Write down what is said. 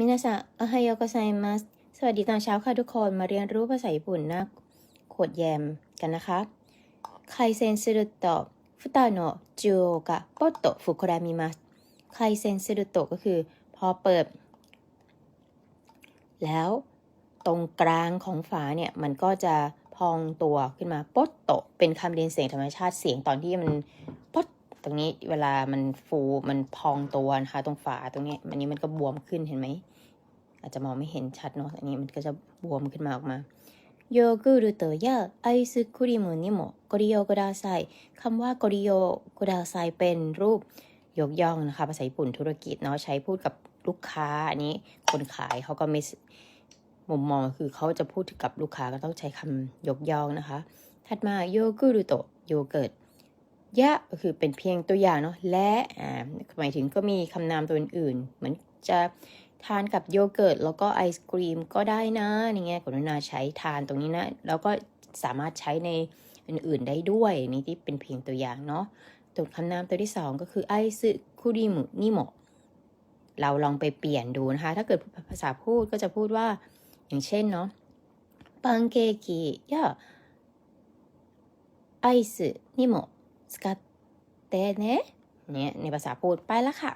มินาสะอฮายโกไซมัส สวัสดีตอนเช้าค่ะทุกคน มาเรียนรู้ภาษาญี่ปุ่นนะโขดแยมกันนะคะไคเซนสุดโตะฟุตาโนจูโอกะโปโตฟุคุรามิมัสไคเซนสุดโตะก็คือ พอเปิด แล้วตรงกลางของฝาเนี่ย มันก็จะพองตัวขึ้นมาโปโตเป็นคำเรียนเสียงธรรมชาติเสียงตอนที่มัน ตรงนี้เวลามันฟูมันพองตัวนะคะตรงฝาตรงนี้อันนี้มันก็บวมขึ้นเห็นไหม อาจจะมองไม่เห็นชัดเนาะอันนี้มันก็จะบวมขึ้นมาออกมาโยเกิร์ตย่าไอศครีมนี่หมดกริโยกดาไซคำว่ากริโยกดาไซเป็นรูปยกย่องนะคะภาษาญี่ปุ่นธุรกิจเนาะใช้พูดกับลูกค้าอันนี้คนขายเขาก็ไมีมุมมองคือเขาจะพูดกับลูกค้าก็ต้องใช้คำยกย่องนะคะ ถัดมาโยเกิร์ตโยเกิร์ต ยะก็คือเป็นเพียงตัวอย่างเนาะและอ่าหมายถึงก็มีคำนามตัวอื่นๆเหมือนจะทานกับโยเกิร์ตแล้วก็ไอศกรีมก็ได้นะอย่างเงี้ยกรุณาใช้ทานตรงนี้นะ แล้วก็สามารถใช้ในอื่นๆได้ด้วยนี่ที่เป็นเพียงตัวอย่างเนาะตัวคำนามตัวที่ 2 ก็คือไอซึคุริมุนิโมะเราลองไปเปลี่ยนดูนะคะ ถ้าเกิดภาษาพูดก็จะพูดว่าอย่างเช่นเนาะปังเกกิยะไอซ์นิโมะ 使ってねเนี่ยในภาษาพูดไปแล้วค่ะ